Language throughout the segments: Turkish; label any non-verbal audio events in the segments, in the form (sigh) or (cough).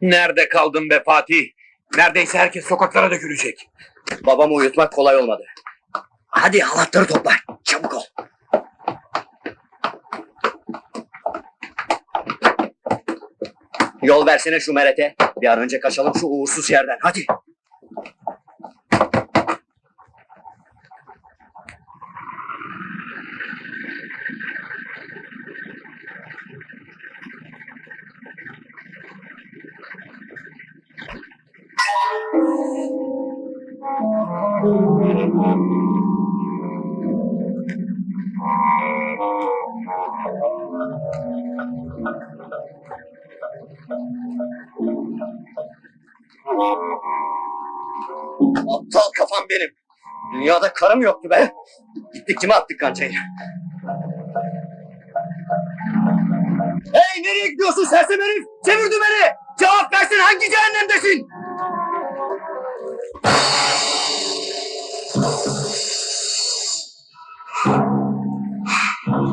Nerede kaldın be Fatih? Neredeyse herkes sokaklara dökülecek. Babamı uyutmak kolay olmadı. Hadi halatları topla. Çabuk ol. Yol versene şu merete. Bir an önce kaçalım şu uğursuz yerden. Hadi. Aptal kafam benim. Dünyada karım yoktu be. Gittik kime attık kancayı? Hey nereye gidiyorsun sersem herif? Çevirdi beni. Cevap versin hangi cehennemdesin?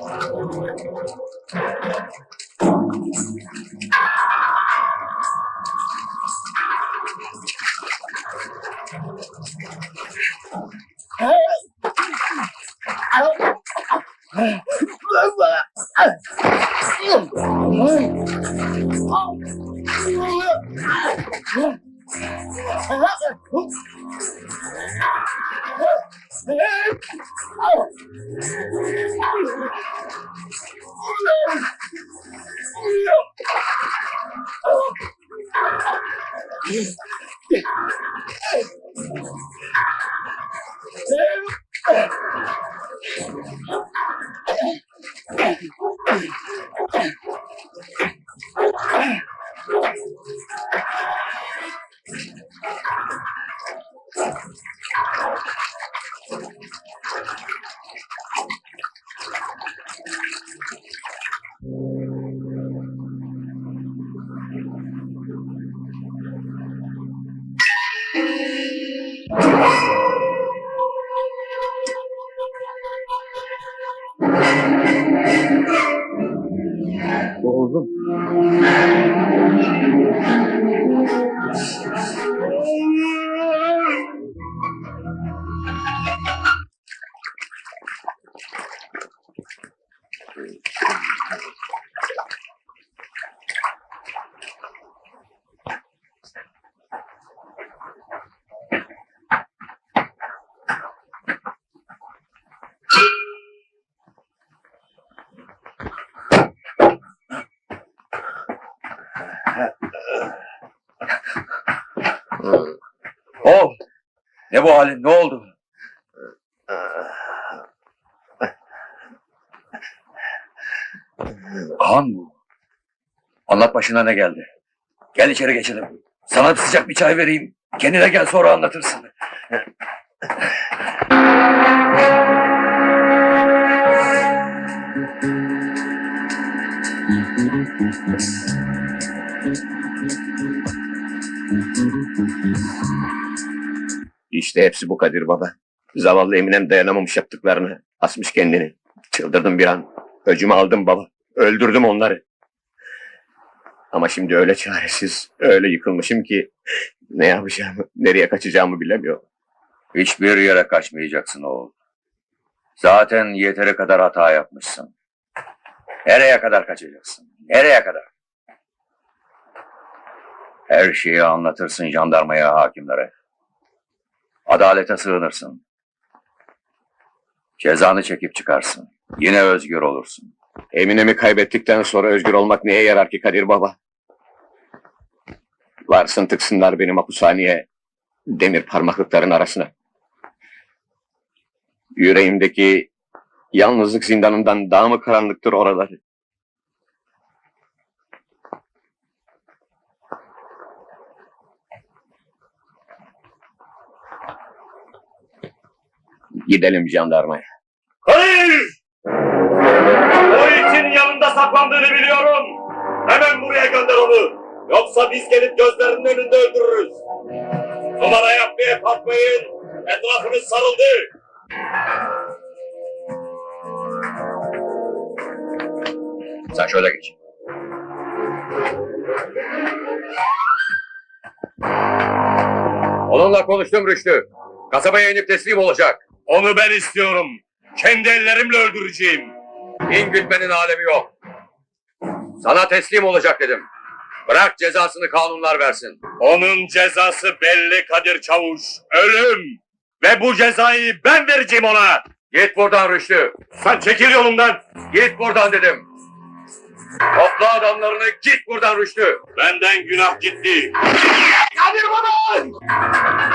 Oh, Yeah. Oğlum. Oğul. Ne bu halin? Ne oldu? Kan bu. Anlat başına ne geldi. Gel içeri geçelim. Sana bir sıcak bir çay vereyim. Kendine gel sonra anlatırsın. İşte hepsi bu Kadir Baba. Zavallı Eminem dayanamamış yaptıklarını. Asmış kendini. Çıldırdım bir an. Öcümü aldım baba. Öldürdüm onları. Ama şimdi öyle çaresiz, öyle yıkılmışım ki ne yapacağımı, nereye kaçacağımı bilemiyorum. Hiçbir yere kaçmayacaksın oğul. Zaten yeteri kadar hata yapmışsın. Nereye kadar kaçacaksın? Nereye kadar? Her şeyi anlatırsın jandarmaya, hakimlere. Adalete sığınırsın. Cezanı çekip çıkarsın. Yine özgür olursun. Eminem'i kaybettikten sonra özgür olmak neye yarar ki Kadir Baba? Varsın tıksınlar benim hapishaneye, demir parmaklıkların arasına. Yüreğimdeki Yalnızlık zindanından daha mı karanlıktır oraları? Gidelim jandarmaya. Hayır! O itin yanında saklandığını biliyorum. Hemen buraya gönder onu. Yoksa biz gelip gözlerinin önünde öldürürüz. Numara yapmaya kalkmayın. Etrafınız sarıldı. Sen şöyle geç. Onunla konuştum Rüştü. Kasabaya inip teslim olacak. Onu ben istiyorum. Kendi ellerimle öldüreceğim. İn alemi yok. Sana teslim olacak dedim. Bırak cezasını kanunlar versin. Onun cezası belli Kadir Çavuş. Ölüm. Ve bu cezayı ben vereceğim ona. Git buradan Rüştü. Sen çekil yolumdan. Git buradan dedim. Topla adamlarını git buradan Rüştü. Benden günah gitti. Kadir baba!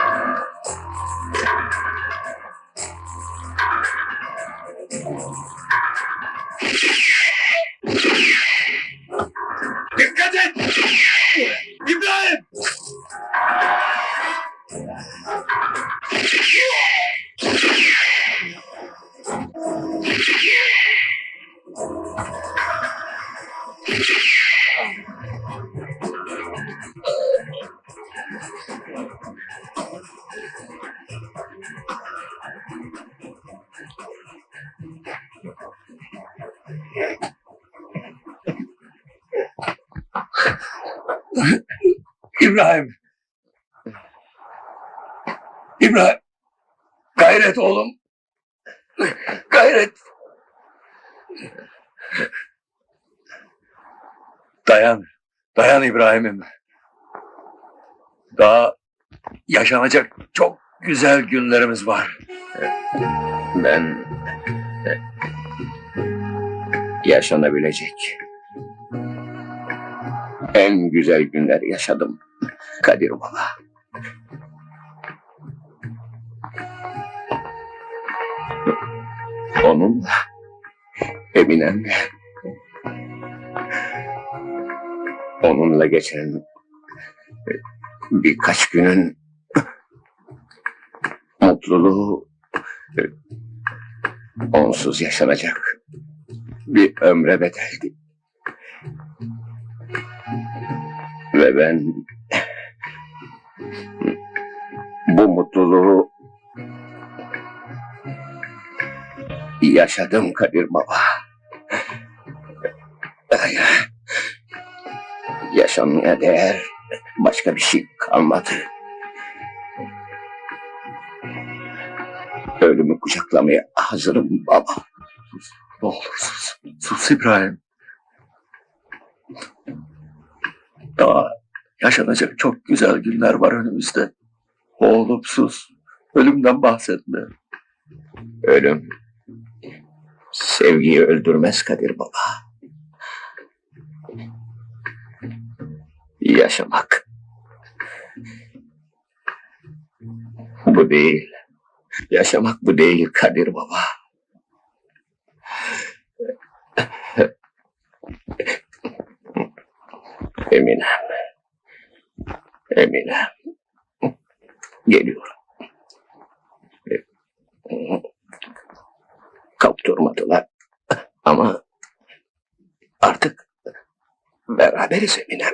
(laughs) İbrahim. İbrahim. Gayret oğlum. Gayret. Dayan. Dayan İbrahim'im. Daha yaşanacak çok güzel günlerimiz var. Ben e, yaşanabilecek en güzel günler yaşadım Kadir Baba. Onunla Eminem'le onunla geçen birkaç günün mutluluğu onsuz yaşanacak bir ömre bedeldi. Ve ben bu mutluluğu yaşadım Kadir Baba. Yaşamaya değer başka bir şey kalmadı. Ölümü kucaklamaya hazırım baba. Ne olur sus. İbrahim. Daha yaşanacak çok güzel günler var önümüzde. Oğlum sus. Ölümden bahsetme. Ölüm sevgiyi öldürmez Kadir Baba. Yaşamak bu değil. Yaşamak bu değil Kadir Baba. Eminem. Eminem. Geliyorum. Kaptırmadılar. Ama artık beraberiz Eminem.